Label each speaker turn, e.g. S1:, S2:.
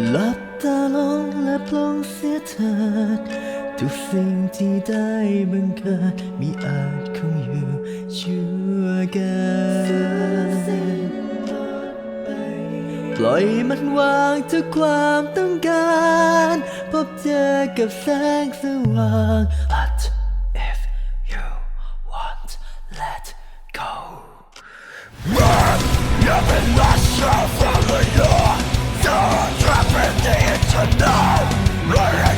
S1: หลับตาลงและปลงเสียเถิดทุกสิ่งที่ได้บังเกิดมีอาจคงอยู่ชั่วกันปล่อยมันวางทุกความต้องการ พบเจอกับแสงสว่าง But if you want let go
S2: You've been lost of to know